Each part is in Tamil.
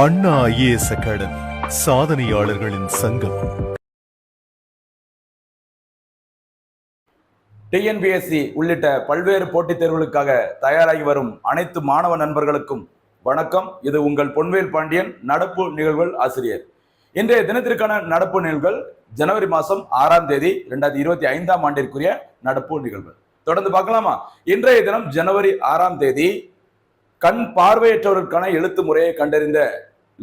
அண்ணா ஐஏஎஸ் அகாடமி சாதனையாளர்களின் சங்கம். டிஎன்பிஎஸ்சி உள்ளிட்ட பல்வேறு போட்டித் தேர்வுகளுக்காக தயாராகி வரும் அனைத்து மாணவ நண்பர்களுக்கும் வணக்கம். இது உங்கள் பொன்வேல் பாண்டியன் நடப்பு நிகழ்வுகள் ஆசிரியர். இன்றைய தினத்திற்கான நடப்பு நிகழ்வுகள் ஜனவரி மாதம் ஆறாம் தேதி ரெண்டாயிரத்தி இருபத்தி ஐந்தாம் ஆண்டிற்குரிய நடப்பு நிகழ்வுகள். தொடர்ந்து பார்க்கலாமா? இன்றைய தினம் ஜனவரி ஆறாம் தேதி கண் பார்வையற்றவருக்கான எழுத்து முறையை கண்டறிந்த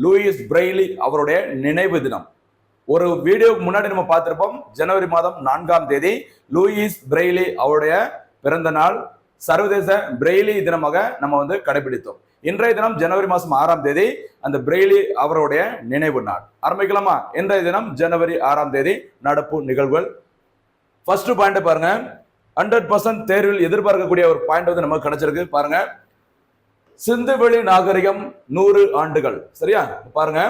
லூயிஸ் பிரெய்லி அவருடைய நினைவு தினம். ஒரு வீடியோக்கு முன்னாடி நம்ம பார்த்திருப்போம். ஜனவரி மாதம் நான்காம் தேதி லூயிஸ் பிரெய்லி அவருடைய பிறந்த நாள். சர்வதேச பிரெய்லி தினமாக நம்ம வந்து கடைபிடித்தோம். இன்றைய தினம் ஜனவரி மாதம் ஆறாம் தேதி அந்த பிரெய்லி அவருடைய நினைவு நாள். ஆரம்பிக்கலாமா? இன்றைய தினம் ஜனவரி ஆறாம் தேதி நடப்பு நிகழ்வுகள். ஃபர்ஸ்ட் பாயிண்ட் பாருங்க. ஹண்ட்ரட் பர்சன்ட் தேர்வில் எதிர்பார்க்கக்கூடிய ஒரு பாயிண்ட் வந்து நமக்கு கிடைச்சிருக்கு. பாருங்க. சிந்துவெளி நாகரிகம் நூறு ஆண்டுகள். சரியா? பாருங்க.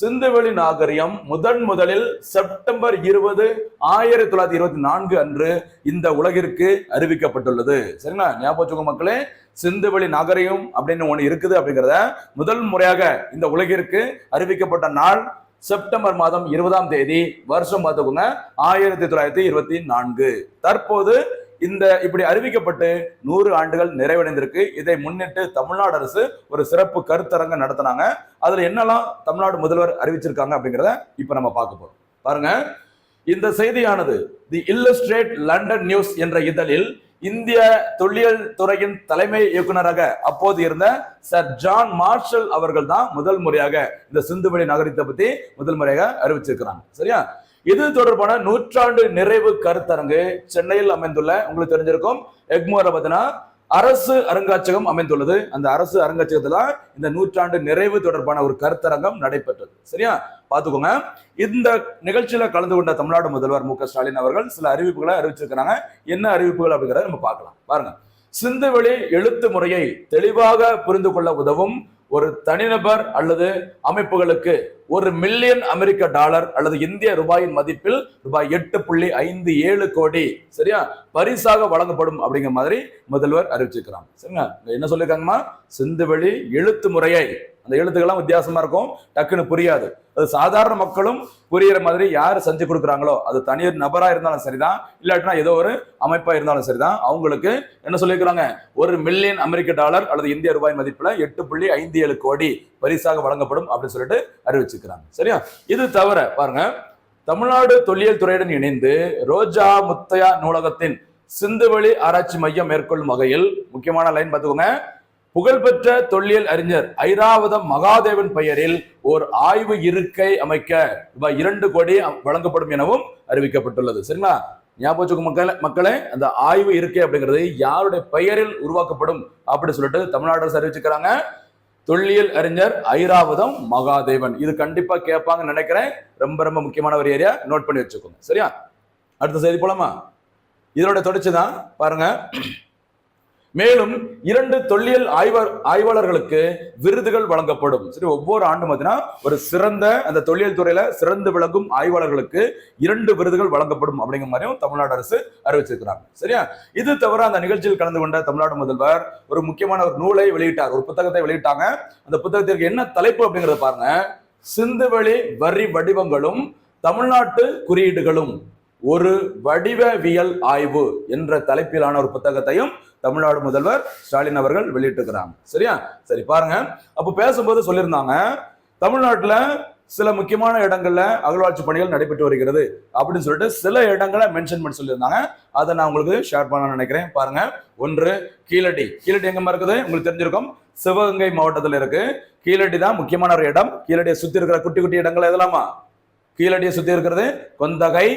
சிந்துவெளி நாகரிகம் முதன் முதலில் செப்டம்பர் இருபது ஆயிரத்தி தொள்ளாயிரத்தி இருபத்தி நான்கு அன்று இந்த உலகிற்கு அறிவிக்கப்பட்டுள்ளது. சரிங்களா? ஞாபகம் மக்களே. சிந்துவெளி நாகரிகம் அப்படின்னு ஒண்ணு இருக்குது அப்படிங்கிறத முதல் முறையாக இந்த உலகிற்கு அறிவிக்கப்பட்ட நாள் செப்டம்பர் மாதம் இருபதாம் தேதி. வருஷம் பார்த்துக்கோங்க. ஆயிரத்தி தொள்ளாயிரத்தி இருபத்தி நான்கு. தற்போது இந்த இப்படி அறிவிக்கப்பட்டு நூறு ஆண்டுகள் நிறைவடைந்திருக்கு. இதை முன்னிட்டு தமிழ்நாடு அரசு ஒரு சிறப்பு கருத்தரங்கம் நடத்தினாங்க. அதுல என்னெல்லாம் தமிழ்நாடு முதல்வர் அறிவிச்சிருக்காங்க அப்படிங்கிறத இப்ப நம்ம பார்க்க போறோம். பாருங்க. இந்த செய்தியானது தி இல்லஸ்ட்ரேட் லண்டன் நியூஸ் என்ற இதழில் இந்திய தொல்லியல் துறையின் தலைமை இயக்குனராக அப்போது இருந்த சர் ஜான் மார்ஷல் அவர்கள் தான் முதல் முறையாக இந்த சிந்துவெளி நகரத்தை பத்தி முதல் முறையாக அறிவிச்சிருக்கிறாங்க. சரியா? இது தொடர்பான நூற்றாண்டு நிறைவு கருத்தரங்கு சென்னையில் அமைந்துள்ள உங்களுக்கு தெரிஞ்சிருக்கும் எக்மோர பார்த்தீங்கன்னா அரசு அருங்காட்சியகம் அமைந்துள்ளது. அந்த அரசு அருங்காட்சியகத்துல இந்த நூற்றாண்டு நிறைவு தொடர்பான ஒரு கருத்தரங்கம் நடைபெற்றது. சரியா? பாத்துக்கோங்க இந்த நிகழ்ச்சியில கலந்து கொண்ட தமிழ்நாடு முதல்வர் மு ஸ்டாலின் அவர்கள் சில அறிவிப்புகளை அறிவிச்சிருக்கிறாங்க. என்ன அறிவிப்புகள் அப்படிங்கிறத நம்ம பார்க்கலாம். பாருங்க. சிந்துவெளி எழுத்து முறையை தெளிவாக புரிந்து கொள்ள உதவும் ஒரு தனிநபர் அல்லது அமைப்புகளுக்கு ஒரு மில்லியன் அமெரிக்க டாலர் அல்லது இந்திய ரூபாயின் மதிப்பில் ரூபாய் எட்டு புள்ளி ஐந்து ஏழு கோடி சரியா? பரிசாக வழங்கப்படும் அப்படிங்கிற மாதிரி முதல்வர் அறிவிச்சிருக்கிறாங்க. சரிங்க என்ன சொல்லியிருக்காங்கம்மா சிந்துவெளி எழுத்து முறையை அந்த எழுத்துக்கெல்லாம் வித்தியாசமா இருக்கும். டக்குன்னு புரியாது. அது சாதாரண மக்களும் புரியிற மாதிரி யார் செஞ்சு கொடுக்குறாங்களோ அது தனியார் நபரா இருந்தாலும் சரிதான். இல்லாட்டினா ஏதோ ஒரு அமைப்பா இருந்தாலும் சரிதான். அவங்களுக்கு என்ன சொல்லியிருக்கிறாங்க? ஒரு மில்லியன் அமெரிக்க டாலர் அல்லது இந்திய ரூபாய் மதிப்புல எட்டு புள்ளி ஐந்து ஏழு கோடி பரிசாக வழங்கப்படும் அப்படின்னு சொல்லிட்டு அறிவிச்சிருக்கிறாங்க. சரியா? இது தவிர பாருங்க. தமிழ்நாடு தொல்லியல் துறையுடன் இணைந்து ரோஜா முத்தையா நூலகத்தின் சிந்துவெளி ஆராய்ச்சி மையம் மேற்கொள்ளும் வகையில் முக்கியமான லைன் பார்த்துக்கோங்க. புகழ்பெற்ற தொல்லியல் அறிஞர் ஐராவதம் மகாதேவன் பெயரில் ஓர் ஆய்வு இருக்கை அமைக்க ரூபாய் இரண்டு கோடி வழங்கப்படும் எனவும் அறிவிக்கப்பட்டுள்ளது. சரிங்களா? ஞாபகம் மக்களே மக்களே அந்த ஆய்வு இருக்கை அப்படிங்கிறது யாருடைய பெயரில் உருவாக்கப்படும் அப்படின்னு சொல்லிட்டு தமிழ்நாடு அரசு அறிவிச்சுக்கிறாங்க தொல்லியல் அறிஞர் ஐராவதம் மகாதேவன். இது கண்டிப்பா கேட்பாங்கன்னு நினைக்கிறேன். ரொம்ப ரொம்ப முக்கியமான ஒரு ஏரியா. நோட் பண்ணி வச்சுக்கோங்க. சரியா? அடுத்த செய்தி போலாமா? இதனோட தொடர்ச்சி தான். பாருங்க. மேலும் இரண்டு தொல்லியல் ஆய்வர் ஆய்வாளர்களுக்கு விருதுகள் வழங்கப்படும். சரி ஒவ்வொரு ஆண்டும் பார்த்தீங்கன்னா ஒரு சிறந்த அந்த தொல்லியல் துறையில சிறந்து விளங்கும் ஆய்வாளர்களுக்கு இரண்டு விருதுகள் வழங்கப்படும் அப்படிங்கிற மாதிரியும் தமிழ்நாடு அரசு அறிவிச்சிருக்கிறாங்க. சரியா? இது தவிர அந்த நிகழ்ச்சியில் கலந்து கொண்ட தமிழ்நாடு முதல்வர் ஒரு முக்கியமான ஒரு நூலை வெளியிட்டார் ஒரு புத்தகத்தை வெளியிட்டாங்க. அந்த புத்தகத்திற்கு என்ன தலைப்பு அப்படிங்கறத பாருங்க. சிந்துவெளி வரி வடிவங்களும் தமிழ்நாட்டு குறியீடுகளும். ஒரு வடிவவியல் ஆய்வு என்ற தலைப்பிலான ஒரு புத்தகத்தையும் தமிழ்நாடு முதல்வர் ஸ்டாலின் அவர்கள் வெளியிட்டிருக்கிறாங்க. சரியா? சரி பாருங்க. அப்போ பேசும்போது சொல்லியிருந்தாங்க தமிழ்நாட்டில் சில முக்கியமான இடங்கள்ல அகழ்வாய்ச்சி பணிகள் நடைபெற்று வருகிறது அப்படின்னு சொல்லிட்டு சில இடங்களை மென்ஷன் பண்ணி சொல்லியிருந்தாங்க. அதை நான் உங்களுக்கு ஷேர் பண்ண நினைக்கிறேன். பாருங்க. ஒன்று கீழடி. கீழடி எங்கம்மா இருக்குது? உங்களுக்கு தெரிஞ்சிருக்கும். சிவகங்கை மாவட்டத்தில் இருக்கு. கீழடி தான் முக்கியமான ஒரு இடம். கீழடியை சுத்தி இருக்கிற குட்டி குட்டி இடங்கள் எதலாமா? கீழடியை சுத்தி இருக்கிறது கொந்தகை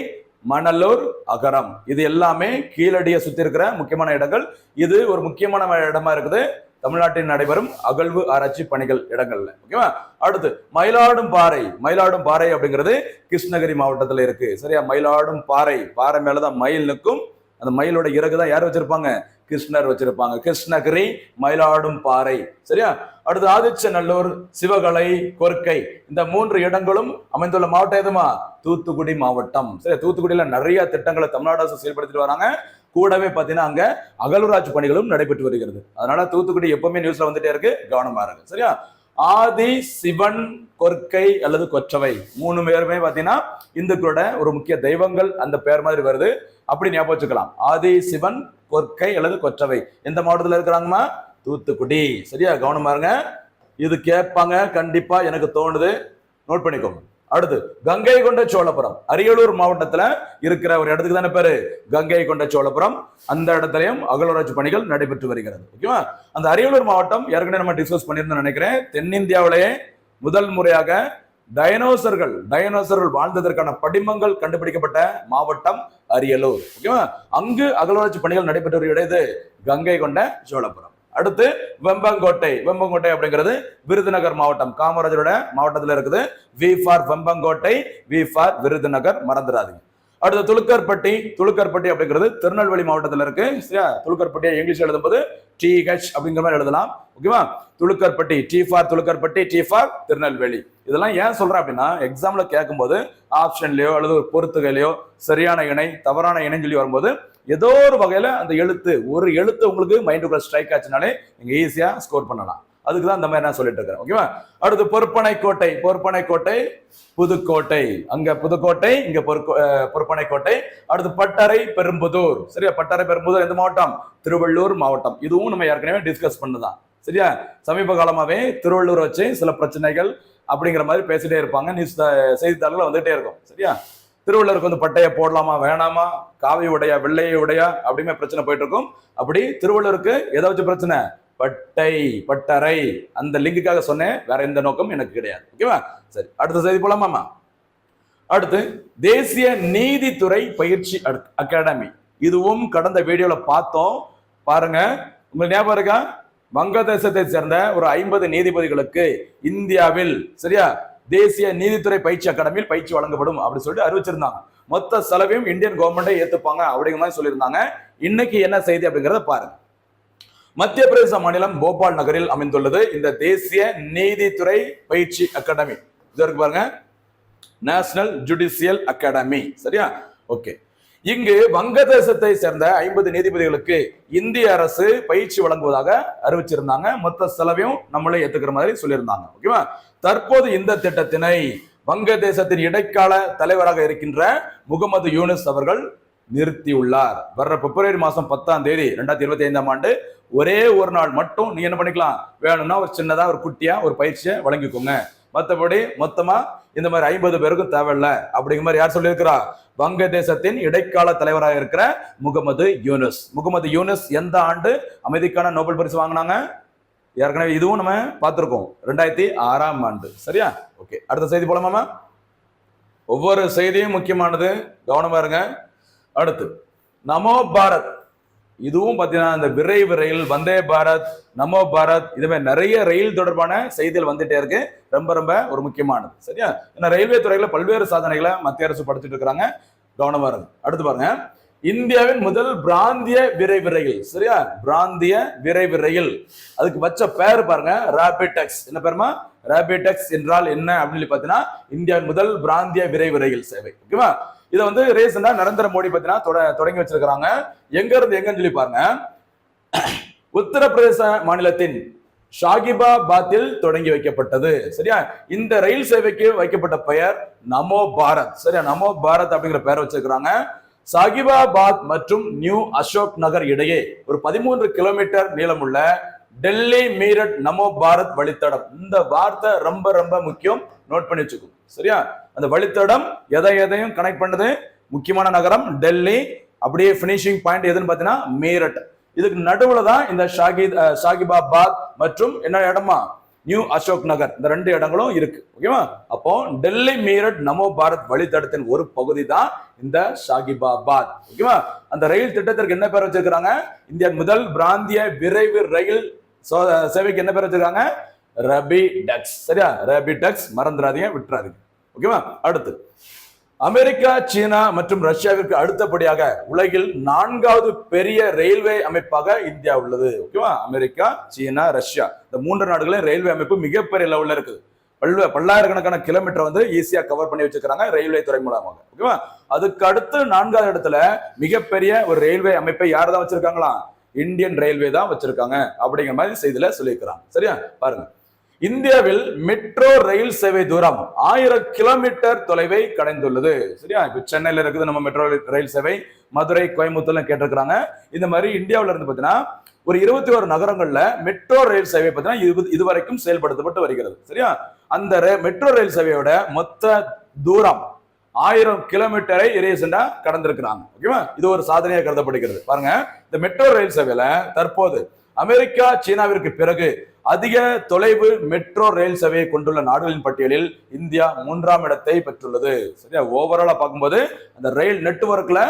மணலூர் அகரம். இது எல்லாமே கீழடியை சுத்தி இருக்கிற முக்கியமான இடங்கள். இது ஒரு முக்கியமான இடமா இருக்குது. தமிழ்நாட்டில் நடைபெறும் அகழ்வு ஆராய்ச்சி பணிகள் இடங்கள்ல. ஓகேவா? அடுத்து மயிலாடும் பாறை. மயிலாடும் பாறை அப்படிங்கிறது கிருஷ்ணகிரி மாவட்டத்தில் இருக்கு. சரியா? மயிலாடும் பாறை. பாறை மேலதான் மயில் நிற்கும். அந்த மயிலோட இறகு தான் யார் வச்சிருப்பாங்க? கிருஷ்ணர் வச்சிருப்பாங்க. கிருஷ்ணகிரி மயிலாடும் பாறை. சரியா? அடுத்து ஆதிச்சநல்லூர் சிவகலை கொர்க்கை இந்த மூன்று இடங்களும் அமைந்துள்ள மாவட்டம் எதுமா? தூத்துக்குடி மாவட்டம். சரி தூத்துக்குடியில நிறைய திட்டங்களை தமிழ்நாடு அரசு செயல்படுத்திட்டு வராங்க. கூடவே பாத்தீங்கன்னா அங்க அகலூராட்சி பணிகளும் நடைபெற்று வருகிறது. அதனால தூத்துக்குடி எப்பவுமே நியூஸ்ல வந்துட்டே இருக்கு. கவனமா இருக்கு சரியா? ஆதி சிவன் கொற்கை அல்லது கொற்றவை. மூணு பேருமே பாத்தீங்கன்னா இந்துக்களோட ஒரு முக்கிய தெய்வங்கள். அந்த பேர் மாதிரி வருது. அப்படி ஞாபகம் வச்சுக்கலாம். ஆதி சிவன் கொற்கை அல்லது கொற்றவை. எந்த மாவட்டத்தில் இருக்கிறாங்கம்மா? தூத்துக்குடி. சரியா? கவனமா இருங்க. இது கேட்பாங்க. கண்டிப்பா எனக்கு தோணுது. நோட் பண்ணிக்கோங்க அடுத்து கங்கை கொண்ட சோழபுரம். அரியலூர் மாவட்டத்துல இருக்கிற ஒரு இடத்துக்கு தானே பேரு? கங்கை கொண்ட சோழபுரம். அந்த இடத்துலயும் அகலராட்சி பணிகள் நடைபெற்று வருகிறது. ஓகேவா? அந்த அரியலூர் மாவட்டம் ஏற்கனவே நம்ம டிஸ்கஸ் பண்ணியிருந்தோம் நினைக்கிறேன். தென்னிந்தியாவிலேயே முதல் முறையாக டைனோசர்கள் டைனோசர்கள் வாழ்ந்ததற்கான படிமங்கள் கண்டுபிடிக்கப்பட்ட மாவட்டம் அரியலூர். ஓகேவா அங்கு அகலராட்சி பணிகள் நடைபெற்று இடையது கங்கை கொண்ட சோழபுரம். அடுத்து வெம்பங்கோட்டை. வெம்பங்கோட்டை அப்படிங்கிறது விருதுநகர் மாவட்டம். காமராஜரோட மாவட்டத்தில் இருக்குது. V for Vembakottai V for Virudhunagar. மறந்துடாதீங்க. அடுத்து துலுக்கர்பட்டி துலுக்கர்பட்டி அப்படிங்கிறது திருநெல்வேலி மாவட்டத்தில் இருக்கு. சரியா? துலுக்கர்பட்டியை இங்கிலீஷ் எழுதும்போது டி ஹெச் அப்படிங்கிற மாதிரி எழுதலாம். ஓகேவா Thulukkarpatti T for Thulukkarpatti T for Tirunelveli. இதெல்லாம் ஏன் சொல்றேன் அப்படின்னா எக்ஸாம்ல கேட்கும்போது ஆப்ஷன்லயோ அல்லது ஒரு பொறுத்துகையிலையோ சரியான இணை தவறான இணைன்னு சொல்லி வரும்போது ஏதோ ஒரு வகையில அந்த எழுத்து ஒரு எழுத்து உங்களுக்கு மைண்டுக்குள்ள ஸ்ட்ரைக் ஆச்சுனாலே நீங்க ஈஸியா ஸ்கோர் பண்ணலாம். அதுக்கு தான் இந்த மாதிரி நான் சொல்லிட்டு இருக்கிறேன். ஓகேவா அடுத்து பொற்பனை கோட்டை பொற்பனை கோட்டை புதுக்கோட்டை. அங்க புதுக்கோட்டை இங்க பொற்கோ- பொற்பனை கோட்டை அடுத்து பட்டறை பெரும்புதூர். சரியா? பட்டறை பெரும்புதூர் எந்த மாவட்டம்? திருவள்ளூர் மாவட்டம். இதுவும் நம்ம ஏற்கனவே டிஸ்கஸ் பண்ணதான் சரியா? சமீப காலமாவே திருவள்ளூர் வச்சு சில பிரச்சனைகள் அப்படிங்கிற மாதிரி பேசிட்டே இருப்பாங்க. நியூஸ் செய்தித்தாள்கள் வந்துட்டே இருக்கும். சரியா? திருவள்ளுவருக்கு வந்து பட்டையை போடலாமா வேணாமா? காவி உடையா வெள்ளையை உடையா அப்படிமே பிரச்சனை போயிட்டு இருக்கும். அப்படி திருவள்ளுவருக்கு எதை வச்சு பிரச்சனை? பட்டை பட்டறை. அந்த லிங்குக்காக சொன்னேன். வேற எந்த நோக்கம் எனக்கு கிடையாது. ஓகேவா? சரி அடுத்த செய்தி போலாமாமா அடுத்து தேசிய நீதித்துறை பயிற்சி அகாடமி. இதுவும் கடந்த வீடியோல பார்த்தோம். பாருங்க உங்களுக்கு ஞாபகம் இருக்கா? வங்கதேசத்தை சேர்ந்த ஒரு ஐம்பது நீதிபதிகளுக்கு இந்தியாவில் சரியா? தேசிய நீதித்துறை பயிற்சி அகாடமியில் பயிற்சி வழங்கப்படும் அப்படின்னு சொல்லிட்டு அறிவிச்சிருந்தாங்க. மொத்த செலவையும் இந்தியன் கவர்மெண்ட்டை ஏத்துப்பாங்க அப்படிங்கிற மாதிரி சொல்லியிருந்தாங்க. இன்னைக்கு என்ன செய்தி அப்படிங்கிறத பாருங்க. மத்திய பிரதேச மாநிலம் போபால் நகரில் அமைந்துள்ளது இந்த தேசிய நீதித்துறை பயிற்சி அகாடமி. இதற்கு பாருங்க. நேஷனல் ஜுடிஷியல் அகாடமி சரியா? ஓகே இங்கு வங்கதேசத்தை சேர்ந்த ஐம்பது நீதிபதிகளுக்கு இந்திய அரசு பயிற்சி வழங்குவதாக அறிவிச்சிருந்தாங்க. மொத்த செலவையும் நம்மளே ஏத்துக்கிற மாதிரி சொல்லியிருந்தாங்க. ஓகேவா தற்போது இந்த திட்டத்தினை வங்கதேசத்தின் இடைக்கால தலைவராக இருக்கின்ற முகமது யூனிஸ் அவர்கள் நிறுத்தியுள்ளார். வர்ற பிப்ரவரி மாதம் பத்தாம் தேதி ரெண்டாயிரத்தி இருபத்தி ஐந்தாம் ஆண்டு ஒரே ஒரு நாள் மட்டும் நீங்க என்ன பண்ணிக்கலாம்? வேணும்னா ஒரு சின்னதாக ஒரு குட்டியாக ஒரு பயிற்சியை வழங்கிக்கோங்க. மற்றபடி மொத்தமாக இந்த மாதிரி ஐம்பது பேருக்கும் தேவையில்ல அப்படிங்கிற மாதிரி யார் சொல்லியிருக்கிறா? வங்கதேசத்தின் இடைக்கால தலைவராக இருக்கிற முகமது யூனுஸ். முகமது யூனுஸ் எந்த ஆண்டு அமைதிக்கான நோபல் பரிசு வாங்கினாங்க? ஏற்கனவே இதுவும் நம்ம பார்த்துருக்கோம். ரெண்டாயிரத்தி ஆறாம் ஆண்டு. சரியா? ஓகே. அடுத்த செய்தி போலாமாமா ஒவ்வொரு செய்தியும் முக்கியமானது. கவனமா இருங்க. அடுத்து நமோ பாரத். இதுவும் பார்த்தீங்கன்னா இந்த விரைவு ரயில் வந்தே பாரத் நமோ பாரத் இது மாதிரி நிறைய ரயில் தொடர்பான செய்திகள் வந்துட்டே இருக்கு. ரொம்ப ரொம்ப ஒரு முக்கியமானது. சரியா? ஏன்னா ரயில்வே துறையில பல்வேறு சாதனைகளை மத்திய அரசு படுத்திட்டு இருக்கிறாங்க. கவனமா இருங்க. அடுத்து பாருங்க. இந்தியாவின் முதல் பிராந்திய விரைவு ரயில். சரியா? பிராந்திய விரைவு ரயில். அதுக்கு வச்ச பேர் பாருங்க. ராபிடெக்ஸ் என்ன பேருமா? ராபிடெக்ஸ் என்றால் என்ன அப்படின்னு பார்த்தீங்கன்னா இந்தியாவின் முதல் பிராந்திய விரைவு ரயில் சேவை. ஓகேவா? இதை வந்து ரீசெண்டா நரேந்திர மோடி பத்தினா தொட- தொடங்கி வச்சிருக்கிறாங்க. எங்க இருந்து எங்கன்னு சொல்லி பாருங்க. உத்தரப்பிரதேச மாநிலத்தின் ஷாகிபாபாத்தில் தொடங்கி வைக்கப்பட்டது. சரியா? இந்த ரயில் சேவைக்கு வைக்கப்பட்ட பெயர் நமோ பாரத். சரியா? நமோ பாரத் அப்படிங்கிற பெயர் வச்சிருக்கிறாங்க. சாகிபாபாத் மற்றும் நியூ அசோக் நகர் இடையே ஒரு பதிமூன்று கிலோமீட்டர் நீளமுள்ள டெல்லி மீரட் நமோ பாரத் வழித்தடம். இந்த வார்த்தை ரொம்ப ரொம்ப முக்கியம். நோட் பண்ணி வச்சுக்கோ. சரியா? அந்த வழித்தடம் எதை எதையும் கனெக்ட் பண்ணுது? முக்கியமான நகரம் டெல்லி. அப்படியே ஃபினிஷிங் பாயிண்ட் எதுன்னு பார்த்தீங்கன்னா மீரட். இதுக்கு நடுவுல தான் இந்த ஷாகித் ஷாகிபாபாத் மற்றும் என்ன இடமா? நியூ அசோக் நகர். இந்த ரெண்டு இடங்களும் இருக்கு. ஓகேவா அப்போ டெல்லி மீரட் நமோ பாரத் வழித்தடத்தின் ஒரு பகுதி தான் இந்த ஷாகிபாபாத். ஓகேவா அந்த ரயில் திட்டத்திற்கு என்ன பேர் வச்சிருக்கிறாங்க? இந்தியா முதல் பிராந்திய விரைவு ரயில் சோ- சேவைக்கு என்ன பேர் வச்சிருக்காங்க? ரபி டக்ஸ். சரியா? ரபி டக்ஸ். மறந்துடாதீங்க விட்டுறாதீங்க. ஓகேவா அடுத்து. அமெரிக்கா சீனா மற்றும் ரஷ்யாவிற்கு அடுத்தபடியாக உலகில் நான்காவது பெரிய ரயில்வே அமைப்பாக இந்தியா உள்ளது. ஓகேவா அமெரிக்கா சீனா ரஷ்யா. இந்த மூன்று நாடுகளின் ரயில்வே அமைப்பு மிகப்பெரிய லெவலில் இருக்குது. பல்வே பல்லாயிரக்கணக்கான கிலோமீட்டர் வந்து ஈஸியா கவர் பண்ணி வச்சிருக்காங்க ரயில்வே துறை மூலமாக. ஓகேவா அதுக்கு அடுத்து நான்காவது இடத்துல மிகப்பெரிய ஒரு ரயில்வே அமைப்பை யார் தான் வச்சிருக்காங்களா? இந்தியன் ரயில்வே தான் வச்சிருக்காங்க அப்படிங்கிற மாதிரி செய்தியில சொல்லியிருக்கிறாங்க. சரியா? பாருங்க. இந்தியாவில் மெட்ரோ ரயில் சேவை தூரம் ஆயிரம் கிலோமீட்டர் தொலைவை கடைந்துள்ளது. சரியா? இப்ப சென்னையில இருக்குது நம்ம மெட்ரோ ரயில் சேவை. மதுரை கோயம்புத்தூர்ல கேட்டிருக்கிறாங்க. இந்த மாதிரி இந்தியாவில இருந்து பாத்தீங்கன்னா ஒரு இருபத்தி ஒரு நகரங்கள்ல மெட்ரோ ரயில் சேவை பார்த்தீங்கன்னா இது இதுவரைக்கும் செயல்படுத்தப்பட்டு வருகிறது. சரியா? அந்த மெட்ரோ ரயில் சேவையோட மொத்த தூரம் ஆயிரம் கிலோமீட்டரை ரீசெண்டா கடந்திருக்கிறாங்க. ஓகேவா இது ஒரு சாதனையா கருதப்படுகிறது. பாருங்க இந்த மெட்ரோ ரயில் சேவையில தற்போது அமெரிக்கா சீனாவிற்கு பிறகு அதிக தொலைவு மெட்ரோ ரயில் சேவையை கொண்டுள்ள நாடுகளின் பட்டியலில் இந்தியா மூன்றாம் இடத்தை பெற்றுள்ளது. சரியா? ஓவராலா பார்க்கும்போது அந்த ரயில் நெட்ஒர்க்ல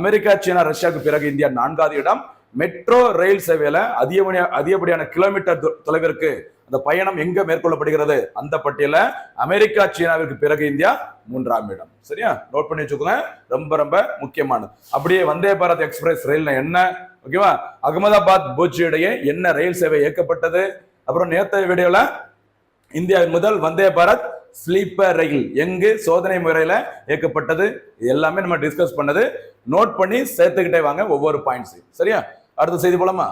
அமெரிக்கா சீனா ரஷ்யாவுக்கு பிறகு இந்தியா நான்காவது இடம் மெட்ரோ ரயில் சேவையில அதிகப்படியான அதிகப்படியான கிலோமீட்டர் தொலைவிற்கு அந்த பயணம் எங்க மேற்கொள்ளப்படுகிறது? அந்த பட்டியல அமெரிக்கா சீனாவிற்கு பிறகு இந்தியா மூன்றாம் இடம். சரியா? நோட் பண்ணி வச்சுக்கோங்க. ரொம்ப ரொம்ப முக்கியமானது. அப்படியே வந்தே பாரத் எக்ஸ்பிரஸ் ரயில் என்ன? ஓகேவா அகமதாபாத் பூஜ் இடையே என்ன ரயில் சேவை இயக்கப்பட்டது? அப்புறம் நேற்று வீடியோல இந்தியாவின் முதல் வந்தே பாரத் ஸ்லீப்பர் ரயில் எங்கு சோதனை முறையில இயக்கப்பட்டது? இது எல்லாமே நம்ம டிஸ்கஸ் பண்ணது. நோட் பண்ணி சேர்த்துக்கிட்டே வாங்க. ஒவ்வொரு பாயிண்ட்ஸ் சரியா? அடுத்த செய்தி போலாமா?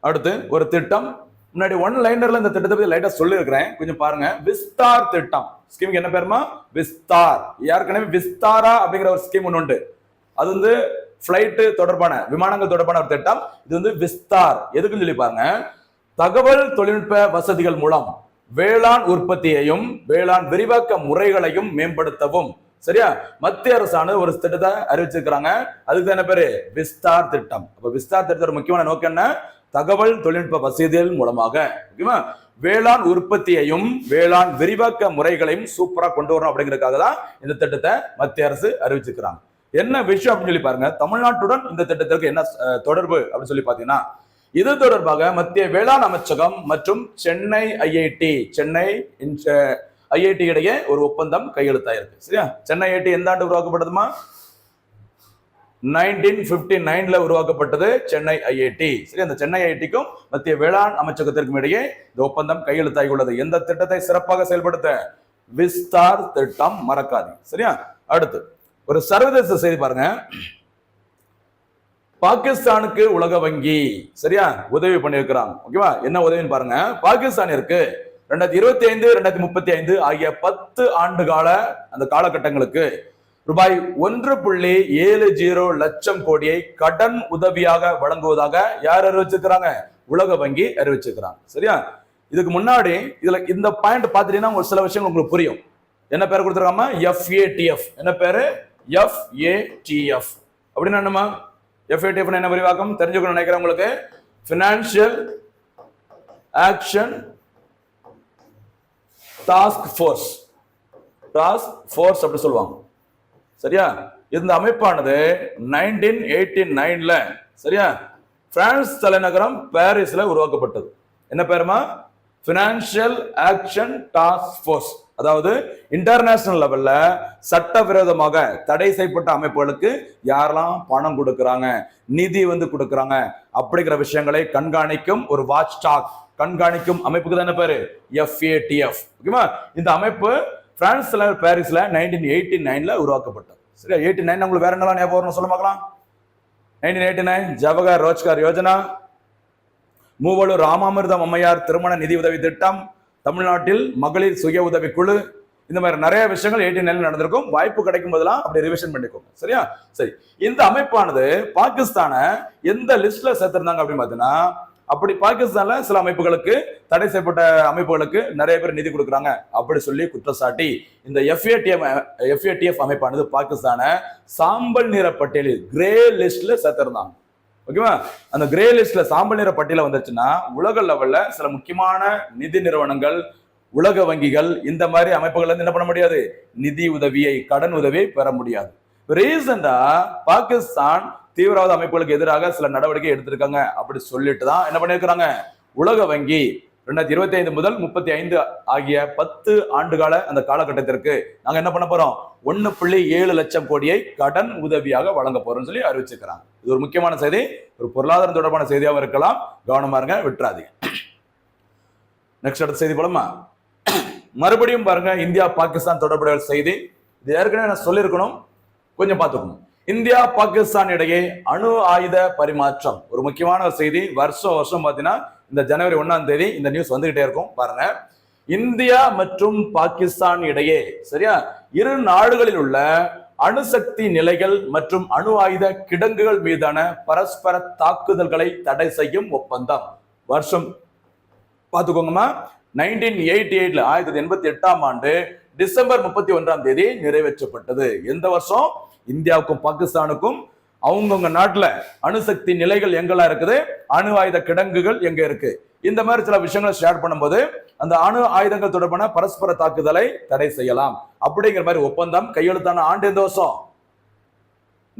அடுத்து ஒரு திட்டம். முன்னாடி ஒன் லைனர்ல இந்த திட்டத்தை பத்தி லைட்டா சொல்லியிருக்கிறேன். கொஞ்சம் பாருங்க. விஸ்தார் திட்டம். ஸ்கீமுக்கு என்ன பேருமா? விஸ்தார் ஏற்கனவே விஸ்தாரா அப்படிங்கிற ஒரு ஸ்கீம் ஒன்று உண்டு. அது வந்து ஃபிளைட் தொடர்பான விமானங்கள் தொடர்பான ஒரு திட்டம். இது வந்து விஸ்தார் எதுக்குன்னு சொல்லி பாருங்க. தகவல் தொழில்நுட்ப வசதிகள் மூலம் வேளாண் உற்பத்தியையும் வேளாண் விரிவாக்க முறைகளையும் மேம்படுத்தவும். சரியா? மத்திய அரசானது ஒரு திட்டத்தை அறிவிச்சிருக்கிறாங்க. அதுக்கு தான் என்ன பேரு? விஸ்தார் திட்டம். அப்ப விஸ்தார் திட்டத்தோட முக்கியமான நோக்கம் என்ன? தகவல் தொழில்நுட்ப வசதிகள் மூலமாக ஓகேவா? வேளாண் உற்பத்தியையும் வேளாண் விரிவாக்க முறைகளையும் சூப்பரா கொண்டு வரணும் அப்படிங்கிறதுக்காக தான் இந்த திட்டத்தை மத்திய அரசு அறிவிச்சிருக்கிறாங்க. என்ன விஷயம் அப்படின்னு சொல்லி பாருங்க. தமிழ்நாட்டுடன் இந்த திட்டத்திற்கு என்ன தொடர்பு அப்படின்னு சொல்லி பாத்தீங்கன்னா இது தொடர்பாக மத்திய வேளாண் அமைச்சகம் மற்றும் சென்னை ஐஐடி சென்னை ஐஐடி இடையே ஒரு ஒப்பந்தம் கையெழுத்தாயிருக்கு. சரியா? சென்னை ஐஐடி எந்த ஆண்டு உருவாக்கப்படுதுமா நைன்டீன் பிப்டி நைன்ல உருவாக்கப்பட்டது சென்னை ஐஐடி சரி அந்த சென்னை ஐஐடிக்கும் மத்திய வேளாண் அமைச்சகத்திற்கும் இடையே இந்த ஒப்பந்தம் கையெழுத்தாகி உள்ளது எந்த திட்டத்தை சிறப்பாக செயல்படுத்த? விஸ்தார் திட்டம் மறக்காது சரியா? அடுத்து ஒரு சர்வதேச செய்தி பாருங்க. பாகிஸ்தானுக்கு உலக வங்கி. சரியா? உதவி பண்ணியிருக்கிறாங்க. ஓகேவா? என்ன உதவின்னு பாருங்க. பாகிஸ்தானிற்கு ரெண்டாயிரத்தி இருபத்தி ஐந்து ரெண்டாயிரத்தி முப்பத்தி ஐந்து ஆகிய பத்து ஆண்டு கால அந்த காலகட்டங்களுக்கு ரூபாய் ஒன்று புள்ளி ஏழு ஜீரோ லட்சம் கோடியை கடன் உதவியாக வழங்குவதாக யார் அறிவிச்சிருக்கிறாங்க? உலக வங்கி அறிவிச்சிருக்கிறாங்க. சரியா? இதுக்கு முன்னாடி இதுல இந்த பாயிண்ட் பாத்துட்டீங்கன்னா ஒரு சில விஷயங்கள் உங்களுக்கு புரியும். என்ன பேர் கொடுத்துருக்காம எஃப்ஏடிஎஃப் என்ன பேரு? எஃப்ஏடிஎஃப் அப்படின்னு என்னமா எஃப்ஏடிஎஃப் என்ன விரிவாக்கம்? தெரிஞ்சுக்கணும் நினைக்கிறேன் உங்களுக்கு. Financial action task force task force அப்படி சொல்லுவாங்க. சரியா? இந்த அமைப்பானது நைன்டீன் எயிட்டி நைன்ல சரியா? பிரான்ஸ் தலைநகரம் பாரிஸ்ல உருவாக்கப்பட்டது. என்ன பேருமா? பினான்சியல் ஆக்ஷன் டாஸ்க் ஃபோர்ஸ் அதாவது இன்டர்நேஷனல் லெவல்ல சட்டவிரோதமாக தடை செய்யப்பட்ட அமைப்புகளுக்கு யாரெல்லாம் பணம் கொடுக்கறாங்க நிதி வந்து கொடுக்கறாங்க அப்படிங்கிற விஷயங்களை கண்காணிக்கும் ஒரு வாட்ச் டாக் கண்காணிக்கும் அமைப்புக்கு தான் என்ன பேரு? எஃப்ஏடிஎஃப் ஓகேவா இந்த அமைப்பு பிரான்ஸ்ல பாரிஸ்ல நைன்டீன் எயிட்டி நைன்ல உருவாக்கப்பட்டது. சரியா? எயிட்டி நைன் உங்களுக்கு வேற என்னலாம் ஞாபகம் வரும் சொல்ல பார்க்கலாம். Nineteen eighty nine Jawahar Rozgar Yojana Moovalur Ramamirtham Ammaiyar திருமண நிதி உதவி திட்டம் தமிழ்நாட்டில் மகளிர் சுய உதவிக்குழு இந்த மாதிரி நிறைய விஷயங்கள் எயிட்டி நைன்ல நடந்திருக்கும். வாய்ப்பு கிடைக்கும் போதெல்லாம் அப்படி ரிவிஷன் பண்ணிக்கோங்க. சரியா? சரி. இந்த அமைப்பானது பாகிஸ்தானை எந்த லிஸ்ட்ல சேர்த்திருந்தாங்க அப்படின்னு பார்த்தீங்கன்னா அப்படி பாகிஸ்தான்ல சில அமைப்புகளுக்கு தடை செய்யப்பட்ட அமைப்புகளுக்கு நிறைய பேர் நிதி கொடுக்குறாங்க அப்படி சொல்லி குற்றச்சாட்டி இந்த எஃப்ஏடிஎம் எஃப்ஏடிஎஃப் அமைப்பானது பாகிஸ்தானை சாம்பல் நிற பட்டியலில் கிரே லிஸ்ட்ல சேர்த்திருந்தாங்க. ஓகேவா? அந்த கிரே லிஸ்ட்ல சாம்பல் நிற பட்டியல வந்துச்சுன்னா உலக லெவல்ல சில முக்கியமான நிதி நிறுவனங்கள் உலக வங்கிகள் இந்த மாதிரி அமைப்புகள் என்ன பண்ண முடியாது? நிதி உதவியை கடன் உதவியை பெற முடியாது. ரீசெண்டா பாகிஸ்தான் தீவிரவாத அமைப்புகளுக்கு எதிராக சில நடவடிக்கை எடுத்திருக்காங்க. அப்படி சொல்லிட்டு தான் என்ன பண்ணிருக்கிறாங்க? உலக வங்கி ரெண்டாயிரத்தி இருபத்தி ஐந்து முதல் முப்பத்தி ஐந்து ஆகிய பத்து ஆண்டுகால அந்த காலகட்டத்திற்கு நாங்க என்ன பண்ண போறோம்? ஒன்னு புள்ளி ஏழு லட்சம் கோடியை கடன் உதவியாக வழங்க போறோம்னு சொல்லி அறிவிச்சிருக்கிறாங்க. இது ஒரு முக்கியமான செய்தி ஒரு பொருளாதாரம் தொடர்பான செய்தியாகவும் இருக்கலாம். கவனமா இருங்க விட்டுறாதீங்க. நெக்ஸ்ட் அடுத்த செய்தி போலமா? மறுபடியும் பாருங்க இந்தியா பாகிஸ்தான் தொடர்புடைய செய்தி. இது ஏற்கனவே நான் சொல்லியிருக்கணும். கொஞ்சம் பார்த்துக்கணும். இந்தியா பாகிஸ்தான் இடையே அணு ஆயுத பரிமாற்றம். ஒரு முக்கியமான ஒரு செய்தி. வருஷம் வருஷம் பார்த்தீங்கன்னா இந்த ஜனவரி ஒண்ணாம் தேதி இந்த நியூஸ் வந்துகிட்டே இருக்கும். பாருங்க. இந்தியா மற்றும் பாகிஸ்தான் இடையே சரியா? இரு நாடுகளில் உள்ள அணுசக்தி நிலைகள் மற்றும் அணு ஆயுத கிடங்குகள் மீதான பரஸ்பர தாக்குதல்களை தடை செய்யும் ஒப்பந்தம். வருஷம் பார்த்துக்கோங்கம்மா. நைன்டீன் எயிட்டி எயிட்ல ஆயிரத்தி எண்பத்தி எட்டாம் ஆண்டு டிசம்பர் முப்பத்தி ஒன்றாம் தேதி நிறைவேற்றப்பட்டது. எந்த வருஷம்? இந்தியாவுக்கும் பாகிஸ்தானுக்கும் அவங்கவுங்க நாட்டுல அணுசக்தி நிலைகள் எங்கெல்லாம் இருக்குது? அணு ஆயுத கிடங்குகள் எங்க இருக்கு? இந்த மாதிரி சில விஷயங்களை ஷேர் பண்ணும்போது அந்த அணு ஆயுதங்கள் தொடர்பான பரஸ்பர தாக்குதலை தடை செய்யலாம். அப்படிங்கிற மாதிரி ஒப்பந்தம் கையெழுத்தான ஆண்டு எந்த வருஷம்?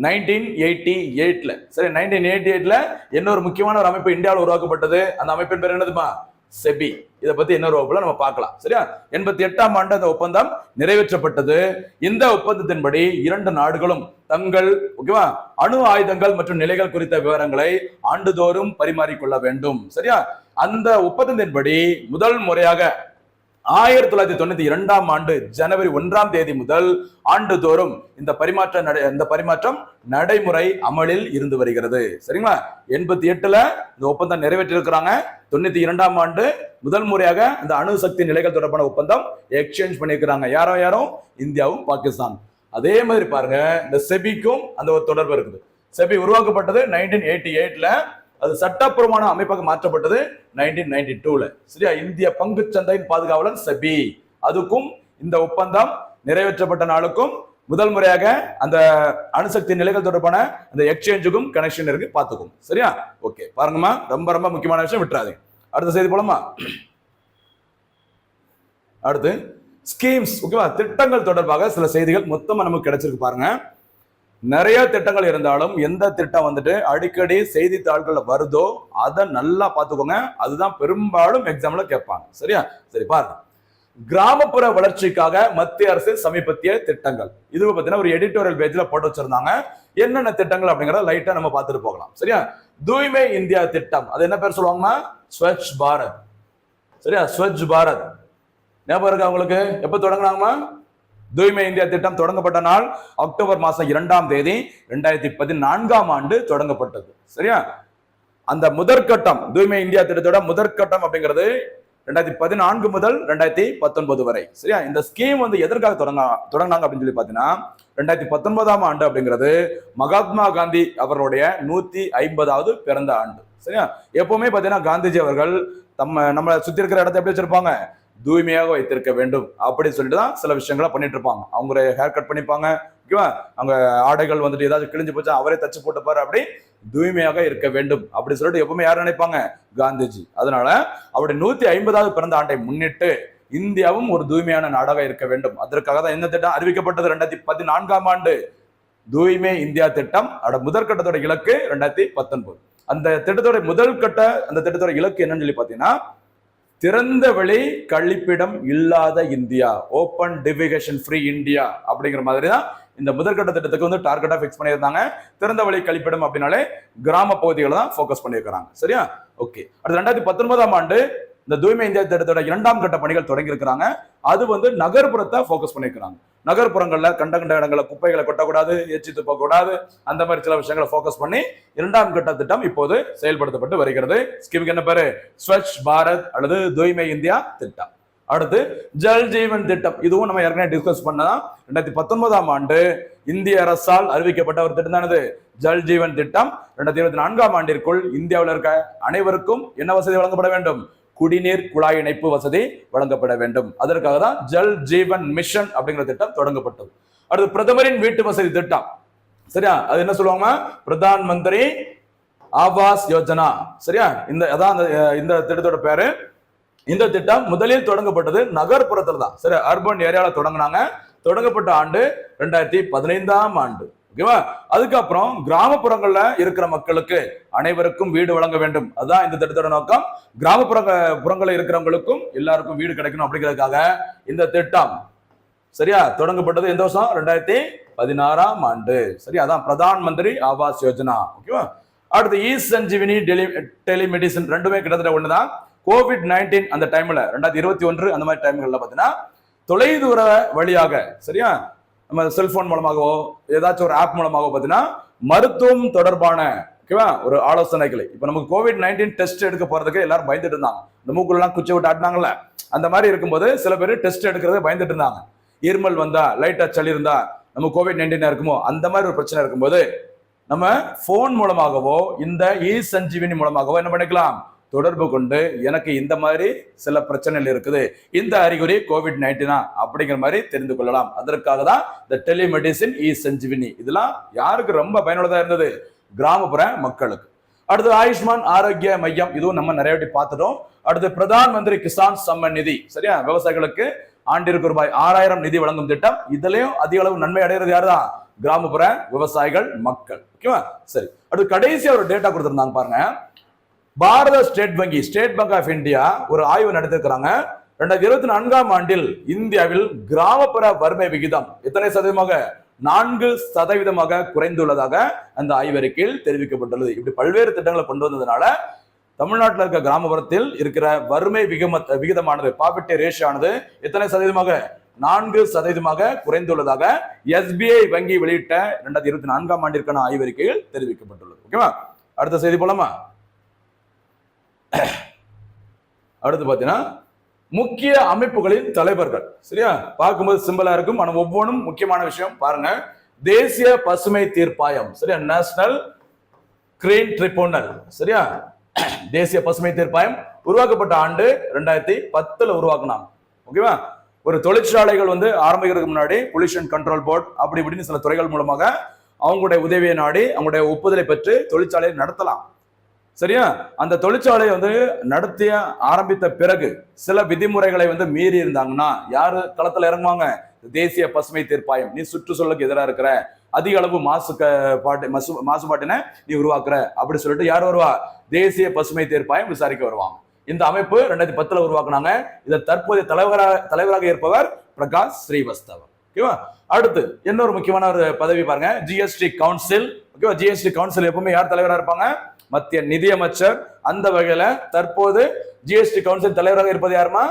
நைன்டீன் எயிட்டி எயிட்ல சரி நைன்டீன் எயிட்டி எயிட்ல இன்னொரு முக்கியமான ஒரு அமைப்பு இந்தியாவில் உருவாக்கப்பட்டது? அந்த அமைப்பின் பேர் என்னதுமா? செபி. இதை பத்தி இன்னொரு வகுப்புல நம்ம பார்க்கலாம். சரியா? எண்பத்தி எட்டாம் ஆண்டு அந்த ஒப்பந்தம் நிறைவேற்றப்பட்டது. இந்த ஒப்பந்தத்தின்படி இரண்டு நாடுகளும் தங்கள் ஓகேவா அணு ஆயுதங்கள் மற்றும் நிலைகள் குறித்த விவரங்களை ஆண்டுதோறும் பரிமாறிக்கொள்ள வேண்டும். சரியா? அந்த ஒப்பந்தத்தின்படி முதல் முறையாக ஆயிரத்தி தொள்ளாயிரத்தி தொண்ணூத்தி இரண்டாம் ஆண்டு ஜனவரி ஒன்றாம் தேதி முதல் ஆண்டுதோறும் இந்த பரிமாற்ற நடை இந்த பரிமாற்றம் நடைமுறை அமலில் இருந்து வருகிறது. சரிங்களா? எண்பத்தி எட்டுல இந்த ஒப்பந்தம் நிறைவேற்றிருக்கிறாங்க தொண்ணூத்தி இரண்டாம் ஆண்டு முதல் முறையாக இந்த அணுசக்தி நிலைகள் தொடர்பான ஒப்பந்தம் எக்ஸ்சேஞ்ச் பண்ணியிருக்கிறாங்க. யாரோ யாரோ? இந்தியாவும் பாகிஸ்தான். அதே மாதிரி பாருங்க இந்த செபிக்கும் அந்த ஒரு தொடர்பு இருக்குது. செபி உருவாக்கப்பட்டது நைன்டீன் எயிட்டி எயிட்ல அது சட்டப்பூர்வமான அமைப்பாக மாற்றப்பட்டது நைன்டீன் நைன்டி டூல சரியா? இந்திய பங்கு சந்தையின் பாதுகாவலர் செபி. அதுக்கும் இந்த ஒப்பந்தம் நிறைவேற்றப்பட்ட நாளுக்கும் முதல் முறையாக அந்த அணுசக்தி நிலைகள் தொடர்பான அந்த எக்ஸ்சேஞ்சுக்கும் கனெக்ஷன் இருக்கு. பார்த்துக்கும் சரியா? ஓகே பாருங்கம்மா ரொம்ப ரொம்ப முக்கியமான விஷயம். விட்டுறாது அடுத்த செய்தி போலமா? அடுத்து ஸ்கீம்ஸ் ஓகேவா? திட்டங்கள் தொடர்பாக சில செய்திகள் மொத்தமா நமக்கு கிடைச்சிருக்கு பாருங்க. நிறைய திட்டங்கள் இருந்தாலும் எந்த திட்டம் வந்துட்டு அடிக்கடி செய்தித்தாள்களில் வருதோ அதை நல்லா பார்த்துக்கோங்க. அதுதான் பெரும்பாலும் எக்ஸாம்ல கேட்பாங்க. சரியா? சரி பாருங்க. கிராமப்புற வளர்ச்சிக்காக மத்திய அரசு சமீபத்திய திட்டங்கள். இது பார்த்தீங்கன்னா ஒரு எடிட்டோரியல் பேஜ்ல போட்டு வச்சிருந்தாங்க. என்னென்ன திட்டங்கள் அப்படிங்கிறத லைட்டா நம்ம பார்த்துட்டு போகலாம். சரியா? தூய்மை இந்தியா திட்டம். அது என்ன பேர் சொல்லுவாங்கன்னா? ஸ்வச் பாரத். சரியா? ஸ்வச் பாரத். ஞாபகம் இருக்கா உங்களுக்கு? எப்ப தொடங்கினாங்கம்மா? தூய்மை இந்தியா திட்டம் தொடங்கப்பட்ட நாள் அக்டோபர் மாதம் இரண்டாம் தேதி ரெண்டாயிரத்தி பதினான்காம் ஆண்டு தொடங்கப்பட்டது. சரியா? அந்த முதற்கட்டம் தூய்மை இந்தியா திட்டத்தோட முதற்கட்டம் அப்படிங்கிறது ரெண்டாயிரத்தி பதினான்கு முதல் ரெண்டாயிரத்தி பத்தொன்பது வரை. சரியா? இந்த ஸ்கீம் வந்து எதற்காக தொடங்க தொடங்கினாங்க அப்படின்னு சொல்லி பார்த்தீங்கன்னா ரெண்டாயிரத்தி பத்தொன்பதாம் ஆண்டு அப்படிங்கிறது மகாத்மா காந்தி அவர்களுடைய நூத்தி ஐம்பதாவது பிறந்த ஆண்டு. சரியா? எப்பவுமே பார்த்தீங்கன்னா காந்திஜி அவர்கள் தம்ம நம்மளை சுத்தி இருக்கிற இடத்த எப்படி வச்சிருப்பாங்க? தூய்மையாக வைத்திருக்க வேண்டும் அப்படின்னு சொல்லிட்டு தான் சில விஷயங்களை பண்ணிட்டு இருப்பாங்க அவங்க ஹேர் கட் பண்ணிப்பாங்க. ஓகேவா? அவங்க ஆடைகள் வந்துட்டு ஏதாச்சும் கிழிஞ்சு போச்சா அவரே தச்சு போட்டுப்பாரு அப்படி தூய்மையாக இருக்க வேண்டும் அப்படின்னு சொல்லிட்டு எப்பவுமே யார் நினைப்பாங்க? காந்திஜி. அதனால அவருடைய நூத்தி ஐம்பதாவது பிறந்த ஆண்டை முன்னிட்டு இந்தியாவும் ஒரு தூய்மையான நாடாக இருக்க வேண்டும். அதற்காக தான் என்ன திட்டம் அறிவிக்கப்பட்டது? ரெண்டாயிரத்தி பதினான்காம் ஆண்டு தூய்மை இந்தியா திட்டம். அதோட முதற்கட்டத்தோட இலக்கு ரெண்டாயிரத்தி பத்தொன்பது. அந்த திட்டத்தோட முதல் கட்ட அந்த திட்டத்தோட இலக்கு என்னன்னு சொல்லி பாத்தீங்கன்னா திறந்த வெளி கழிப்பிடம் இல்லாத India open defecation free India அப்படிங்கிற மாதிரி தான் இந்த முதற்கட்ட திட்டத்துக்கு வந்து டார்கெட்டா ஃபிக்ஸ் பண்ணியிருந்தாங்க. திறந்த வழி கழிப்பிடம் அப்படின்னாலே கிராம பகுதிகளை தான் ஃபோக்கஸ் பண்ணியிருக்கிறாங்க. சரியா? ஓகே அடுத்து ரெண்டாயிரத்தி பத்தொன்பதாம் ஆண்டு இந்த தூய்மை இந்தியா திட்டத்தோட இரண்டாம் கட்ட பணிகள் தொடங்கி இருக்கிறாங்க அது வந்து நகர்ப்புறத்தை ஃபோக்கஸ் பண்ணியிருக்கிறாங்க. நகர்ப்புறங்களில் கண்ட கண்ட இடங்களை குப்பைகளை கொட்டக்கூடாது எச்சி துப்பக்கூடாது அந்த மாதிரி சில விஷயங்களை ஃபோக்கஸ் பண்ணி இரண்டாம் கட்ட திட்டம் இப்போது செயல்படுத்தப்பட்டு வருகிறது. ஸ்கீமுக்கு என்ன பேரு? ஸ்வச் பாரத் அல்லது தூய்மை இந்தியா திட்டம். அடுத்து ஜல் ஜீவன் திட்டம். இதுவும் நம்ம ஏற்கனவே டிஸ்கஸ் பண்ணதான் ரெண்டாயிரத்தி பத்தொன்பதாம் ஆண்டு இந்திய அரசால் அறிவிக்கப்பட்ட ஒரு திட்டம் தானது ஜல் ஜீவன் திட்டம். ரெண்டாயிரத்தி இருபத்தி நான்காம் ஆண்டிற்குள் இந்தியாவில் இருக்க அனைவருக்கும் என்ன வசதி வழங்கப்பட வேண்டும்? குடிநீர் குழாய் இணைப்பு வசதி வழங்கப்பட வேண்டும். அதற்காக தான் ஜல் ஜீவன் மிஷன் அப்படிங்கிற திட்டம் தொடங்கப்பட்டது. அடுத்து பிரதமரின் வீட்டு வசதி திட்டம். சரியா? அது என்ன சொல்லுவாங்க பிரதான் மந்திரி ஆவாஸ் யோஜனா. சரியா? இந்த அதான் அந்த இந்த திட்டத்தோட பேரு. இந்த திட்டம் முதலில் தொடங்கப்பட்டது நகர்ப்புறத்துல தான். சரி அர்பன் ஏரியாவில் தொடங்கினாங்க. தொடங்கப்பட்ட ஆண்டு ரெண்டாயிரத்தி பதினைந்தாம் ஆண்டு. ஓகேவா? அதுக்கப்புறம் கிராமப்புறங்கள்ல இருக்கிற மக்களுக்கு அனைவருக்கும் வீடு வழங்க வேண்டும். அதுதான் இந்த திட்டத்தோட நோக்கம். கிராமப்புற புறங்களில் இருக்கிறவங்களுக்கும் எல்லாருக்கும் வீடு கிடைக்கணும் அப்படிங்கிறதுக்காக இந்த திட்டம். சரியா? தொடங்கப்பட்டது எந்த வருஷம்? ரெண்டாயிரத்தி பதினாறாம் ஆண்டு. சரியா? அதான் பிரதான் மந்திரி ஆவாஸ் யோஜனா. ஓகேவா? அடுத்து இ சஞ்சீவினி டெலி டெலிமெடிசன் ரெண்டுமே கிட்டத்தட்ட ஒண்ணுதான். கோவிட் நைன்டீன் அந்த டைம்ல ரெண்டாயிரத்தி இருபத்தி ஒன்று அந்த மாதிரி டைம்கள்ல பாத்தீங்கன்னா தொலைதூர வழியாக சரியா? நம்ம செல்போன் மூலமாகவோ ஏதாச்சும் ஒரு ஆப் மூலமாகவோ பார்த்தீங்கன்னா மருத்துவம் தொடர்பான ஓகேவா ஒரு ஆலோசனைகளை. இப்போ நமக்கு கோவிட் நைன்டீன் டெஸ்ட் எடுக்க போறதுக்கு எல்லாரும் பயந்துட்டு இருந்தாங்க. இந்த மூக்குலாம் குச்சி விட்டு ஆட்டினாங்கல்ல? அந்த மாதிரி இருக்கும்போது சில பேர் டெஸ்ட் எடுக்கிறது பயந்துட்டு இருந்தாங்க. இருமல் வந்தா லைட்டா சளி இருந்தா நம்ம கோவிட் நைன்டீனா இருக்குமோ? அந்த மாதிரி ஒரு பிரச்சனை இருக்கும்போது நம்ம ஃபோன் மூலமாகவோ இந்த இ சஞ்சீவினி மூலமாகவோ என்ன பண்ணிக்கலாம்? தொடர்பு கொண்டு எனக்கு இந்த மாதிரி சில பிரச்சனைகள் இருக்குது. இந்த அறிகுறி கோவிட் நைன்டீனா அப்படிங்கிற மாதிரி தெரிந்து கொள்ளலாம். அதற்காக தான் இந்த டெலிமெடிசின் இ சஞ்சீவினி இதெல்லாம் யாருக்கு ரொம்ப பயனுள்ளதாக இருந்தது? கிராமப்புற மக்களுக்கு. அடுத்து ஆயுஷ்மான் ஆரோக்கிய மையம் இதுவும் நம்ம நிறைய வாட்டி பார்த்துட்டோம். அடுத்து பிரதான் மந்திரி கிசான் சம்மன் நிதி. சரியா? விவசாயிகளுக்கு ஆண்டிற்கு ரூபாய் ஆறாயிரம் நிதி வழங்கும் திட்டம். இதுலயும் அதிக அளவு நன்மை அடைகிறது யாருதான்? கிராமப்புற விவசாயிகள் மக்கள். ஓகேவா? சரி. அடுத்து கடைசியா ஒரு டேட்டா கொடுத்திருந்தாங்க பாருங்க. பாரத ஸ்டேட் வங்கி ஸ்டேட் பேங்க் ஆஃப் இந்தியா ஒரு ஆய்வு நடத்திருக்கிறாங்க. ரெண்டாயிரத்தி இருபத்தி நான்காம் ஆண்டில் இந்தியாவில் கிராமப்புற வறுமை விகிதம் எத்தனை சதவீதமாக? நான்கு சதவீதமாக குறைந்துள்ளதாக அந்த ஆய்வறிக்கையில் தெரிவிக்கப்பட்டுள்ளது. இப்படி பல்வேறு திட்டங்களை கொண்டு வந்ததுனால தமிழ்நாட்டில் இருக்க கிராமப்புறத்தில் இருக்கிற வறுமை விகம விகிதமானது பாபிட்டி ரேஷியோ ஆனது எத்தனை சதவீதமாக? நான்கு சதவீதமாக குறைந்துள்ளதாக எஸ்பிஐ வங்கி வெளியிட்ட இரண்டாயிரத்தி இருபத்தி நான்காம் ஆண்டிற்கான ஆய்வறிக்கையில் தெரிவிக்கப்பட்டுள்ளது. ஓகேவா? அடுத்த செய்தி போலாமா? அடுத்து பார்த்தீங்கன்னா முக்கிய அமைப்புகளின் தலைவர்கள். சரியா? பார்க்கும்போது சிம்பிளா இருக்கும். ஆனால் ஒவ்வொன்றும் முக்கியமான விஷயம். பாருங்க. தேசிய பசுமை தீர்ப்பாயம். சரியா? நேஷனல் கிரீன் ட்ரிபுனல் சரியா? தேசிய பசுமை தீர்ப்பாயம் உருவாக்கப்பட்ட ஆண்டு ரெண்டாயிரத்தி பத்துல உருவாக்குனாங்க. ஓகேவா? ஒரு தொழிற்சாலைகள் வந்து ஆரம்பிக்கிறதுக்கு முன்னாடி பொல்யூஷன் கண்ட்ரோல் போர்ட் அப்படி இப்படின்னு சில துறைகள் மூலமாக அவங்களுடைய உதவியை நாடி அவங்களுடைய ஒப்புதலை பெற்று தொழிற்சாலையை நடத்தலாம். சரியா? அந்த தொழிற்சாலையை வந்து நடத்திய ஆரம்பித்த பிறகு சில விதிமுறைகளை வந்து மீறி இருந்தாங்கன்னா யாரு களத்துல இறங்குவாங்க? தேசிய பசுமை தீர்ப்பாயம். நீ சுற்றுச்சூழலுக்கு எதிராக இருக்கிற அதிக அளவு மாசு பாட்டு மசு மாசுபாட்டினை நீ உருவாக்குற அப்படி சொல்லிட்டு யார் வருவா? தேசிய பசுமை தீர்ப்பாயம் விசாரிக்க வருவாங்க. இந்த அமைப்பு ரெண்டாயிரத்தி பத்துல உருவாக்குனாங்க. இதை தற்போதைய தலைவராக தலைவராக இருப்பவர் பிரகாஷ் ஸ்ரீவஸ்தவ ஓகேவா அடுத்து இன்னொரு முக்கியமான ஒரு பதவி பாருங்க. ஜிஎஸ்டி கவுன்சில் ஓகேவா ஜிஎஸ்டி கவுன்சில் எப்பவுமே யார் தலைவராக இருப்பாங்க? மத்திய நிதியமைச்சர். அந்த வகையில தற்போது ஜிஎஸ்டி கவுன்சில் தலைவராக இருப்பது யாருமா?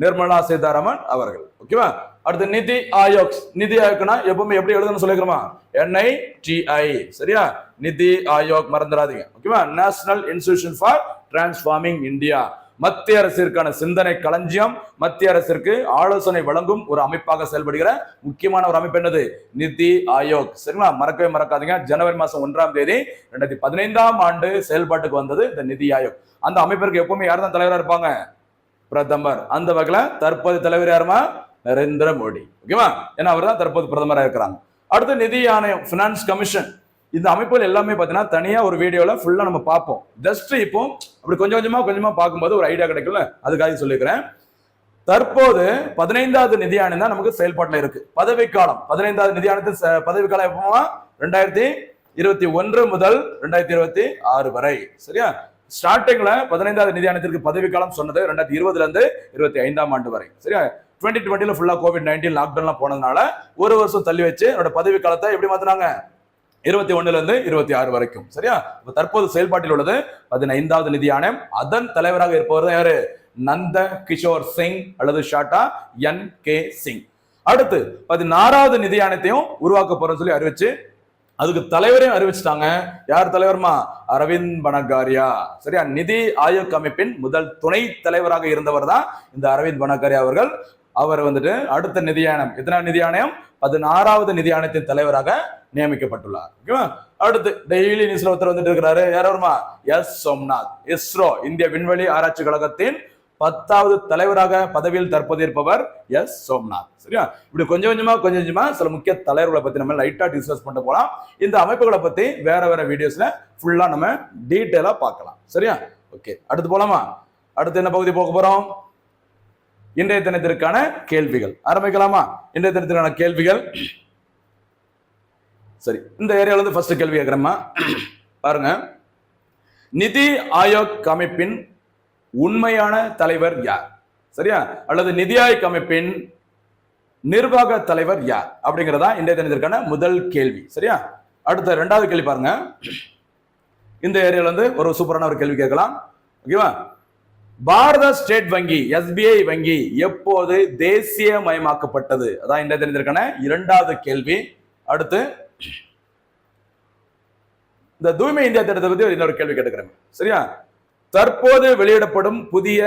நிர்மலா சீதாராமன் அவர்கள். ஓகேவா அடுத்து நிதி ஆயோக். நிதி ஆயோக்னா எப்பவுமே எப்படி எழுதணும்னு சொல்லிக்கிறோமா என்ஐ டிஐ சரியா? நிதி ஆயோக் மறந்துடாதீங்க. ஓகேவா national institution for transforming India மத்திய அரசிற்கான சிந்தனை களஞ்சியம் மத்திய அரசிற்கு ஆலோசனை வழங்கும் ஒரு அமைப்பாக செயல்படுகிற முக்கியமான ஒரு அமைப்பு என்னது? நிதி ஆயோக். சரிங்களா? மறக்கவே மறக்காதீங்க. ஜனவரி மாசம் ஒன்றாம் தேதி ரெண்டாயிரத்தி பதினைந்தாம் ஆண்டு செயல்பாட்டுக்கு வந்தது இந்த நிதி ஆயோக். அந்த அமைப்பிற்கு எப்பவுமே யார் தான் தலைவரா இருப்பாங்க? பிரதமர். அந்த வகையில தற்போது தலைவர் யாருமா? நரேந்திர மோடி. ஓகேவா? ஏன்னா அவர் தான் தற்போது பிரதமராக இருக்கிறாங்க. அடுத்து நிதி ஆணையம் பினான்ஸ் கமிஷன் இந்த அமைப்புகள் எல்லாமே பார்த்தீங்கன்னா தனியா ஒரு வீடியோல ஃபுல்லா நம்ம பார்ப்போம். ஜஸ்ட் இப்போ அப்படி கொஞ்சம் கொஞ்சமா கொஞ்சமா பார்க்கும்போது ஒரு ஐடியா கிடைக்கும்ல? அதுக்காக சொல்லிக்கிறேன். தற்போது பதினைந்தாவது நிதியானம் தான் நமக்கு செயல்பாட்டில் இருக்கு. பதவிக்காலம். பதினைந்தாவது நிதி ச- பதவிக்காலம் எப்போ ரெண்டாயிரத்தி இருபத்தி ஒன்று முதல் ரெண்டாயிரத்தி இருபத்தி ஆறு வரை. சரியா? ஸ்டார்டிங்ல பதினைந்தாவது நிதியானத்திற்கு பதவிக்காலம் சொன்னது ரெண்டாயிரத்தி இருபதுல இருந்து இருபத்தி ஐந்தாம் ஆண்டு வரை. சரியா? டுவெண்ட்டி டுவெண்ட்டில ஃபுல்லா கோவிட் நைன்டீன் லாக்டவுன்லாம் போனதுனால ஒரு வருஷம் தள்ளி வச்சு என்னோட பதவி காலத்தை எப்படி மாத்தினாங்க? இருபத்தி ஒண்ணுல இருந்து இருபத்தி ஆறு வரைக்கும். சரியா? இப்ப தற்போது செயல்பாட்டில் உள்ளது பதினைந்தாவது நிதி ஆணையம் அதன் தலைவராக இருப்பவர் தான் யாரு? நந்த கிஷோர் சிங் அல்லது ஷாட்டா? N K Singh. அடுத்து பதினாறாவது நிதி ஆணையத்தையும் உருவாக்க போறோம்னு சொல்லி அறிவிச்சு அதுக்கு தலைவரையும் அறிவிச்சிட்டாங்க. யார் தலைவர்மா? அரவிந்த் பனகாரியா. சரியா? நிதி ஆயோக் அமைப்பின் முதல் துணை தலைவராக இருந்தவர் தான் இந்த அரவிந்த் பனகாரியா அவர்கள். அவர் வந்துட்டு அடுத்த நிதி ஆணையம் எத்தனாவது நிதி ஆணையம் பதினாறாவது நிதி ஆணையத்தின் தலைவராக நியமிக்கப்பட்டுள்ளார். ஓகேவா அடுத்து டெய்லி நியூஸ்ல ஒருத்தர் வந்துட்டு இருக்கிறாரு. யார் வருமா எஸ் சோம்நாத். இஸ்ரோ இந்திய விண்வெளி ஆராய்ச்சி கழகத்தின் பத்தாவது தலைவராக பதவியில் தற்போது இருப்பவர் எஸ் சோம்நாத். சரியா? இப்படி கொஞ்சம் கொஞ்சமா கொஞ்சம் கொஞ்சமா சில முக்கிய தலைவர்களை பத்தி நம்ம லைட்டா டிஸ்கஸ் பண்ணிட்டு போலாம். இந்த அமைப்புகளை பத்தி வேற வேற வீடியோஸ்ல ஃபுல்லா நம்ம டீட்டெயிலா பார்க்கலாம். சரியா? ஓகே அடுத்து போலாமா? அடுத்து என்ன பகுதி போக போறோம்? இன்றைய தினத்திற்கான கேள்விகள். ஆரம்பிக்கலாமா? இன்றைய தினத்திற்கான கேள்விகள். சரி இந்த ஏரியாவிலேருந்து இருந்து ஃபர்ஸ்ட் கேள்வி கேட்கிறேம்மா. பாருங்க. நிதி ஆயோக் அமைப்பின் உண்மையான தலைவர் யார்? சரியா? அல்லது நிதி ஆயோக் அமைப்பின் நிர்வாக தலைவர் யார்? அப்படிங்கிறதா இன்றைய தினத்திற்கான முதல் கேள்வி. சரியா? அடுத்த ரெண்டாவது கேள்வி பாருங்க. இந்த ஏரியால இருந்து ஒரு சூப்பரான ஒரு கேள்வி கேட்கலாம். ஓகேவா பாரத ஸ்டேட் வங்கி எஸ்பிஐ வங்கி எப்போது தேசியமயமாக்கப்பட்டது? அதான் இன்றைய தினத்திற்கான இரண்டாவது கேள்வி. அடுத்து இந்த தூய்மை இந்தியா திட்டத்தை பத்தி இன்னொரு கேள்வி கேட்டுக்கிறேன். சரியா? தற்போது வெளியிடப்படும் புதிய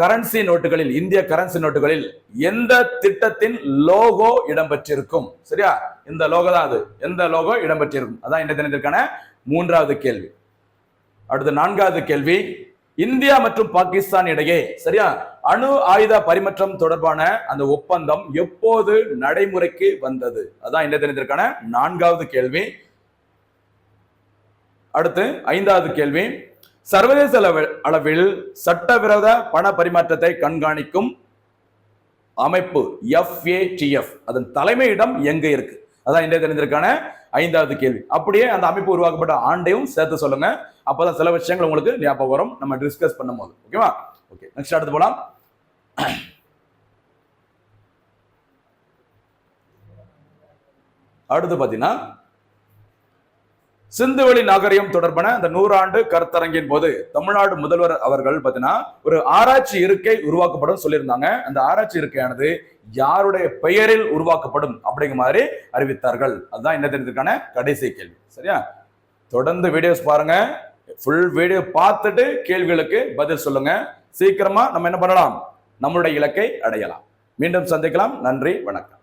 கரன்சி நோட்டுகளில் இந்திய கரன்சி நோட்டுகளில் எந்த திட்டத்தின் லோகோ இடம்பெற்றிருக்கும்? சரியா? இந்த லோகோ தான் அது. எந்த லோகோ இடம்பெற்றிருக்கும்? அதான் இந்த தினத்திற்கான மூன்றாவது கேள்வி. அடுத்து நான்காவது கேள்வி. இந்தியா மற்றும் பாகிஸ்தான் இடையே சரியா? அணு ஆயுத பரிமாற்றம் தொடர்பான அந்த ஒப்பந்தம் எப்போது நடைமுறைக்கு வந்தது? அதான் இந்த தினத்திற்கான நான்காவது கேள்வி. அடுத்து ஐந்தாவது கேள்வி. சர்வதேச அளவில் சட்டவிரோத பண பரிமாற்றத்தை கண்காணிக்கும் அமைப்பு எஃப்ஏடிஎஃப் அதன் தலைமையிடம் எங்க இருக்கு? அதான் இன்றைய தெரிஞ்சிருக்கான ஐந்தாவது கேள்வி. அப்படியே அந்த அமைப்பு உருவாக்கப்பட்ட ஆண்டையும் சேர்த்து சொல்லுங்க. அப்பதான் சில விஷயங்கள் உங்களுக்கு ஞாபகம் வரும். நம்ம டிஸ்கஸ் பண்ணும்போது. ஓகேவா ஓகே நெக்ஸ்ட் அடுத்து போலாம். அடுத்து பார்த்தீங்கன்னா சிந்துவெளி நாகரிகம் தொடர்பான அந்த நூறாண்டு கருத்தரங்கின் போது தமிழ்நாடு முதல்வர் அவர்கள் பார்த்தீங்கன்னா ஒரு ஆராய்ச்சி இருக்கை உருவாக்கப்படும் சொல்லியிருந்தாங்க. அந்த ஆராய்ச்சி இருக்கையானது யாருடைய பெயரில் உருவாக்கப்படும் அப்படிங்கிற மாதிரி அறிவித்தார்கள். அதுதான் என்ன தினத்திற்கான கடைசி கேள்வி. சரியா? தொடர்ந்து வீடியோஸ் பாருங்க. ஃபுல் வீடியோ பார்த்துட்டு கேள்விகளுக்கு பதில் சொல்லுங்க. சீக்கிரமா நம்ம என்ன பண்ணலாம்? நம்மளுடைய இலக்கை அடையலாம். மீண்டும் சந்திக்கலாம். நன்றி. வணக்கம்.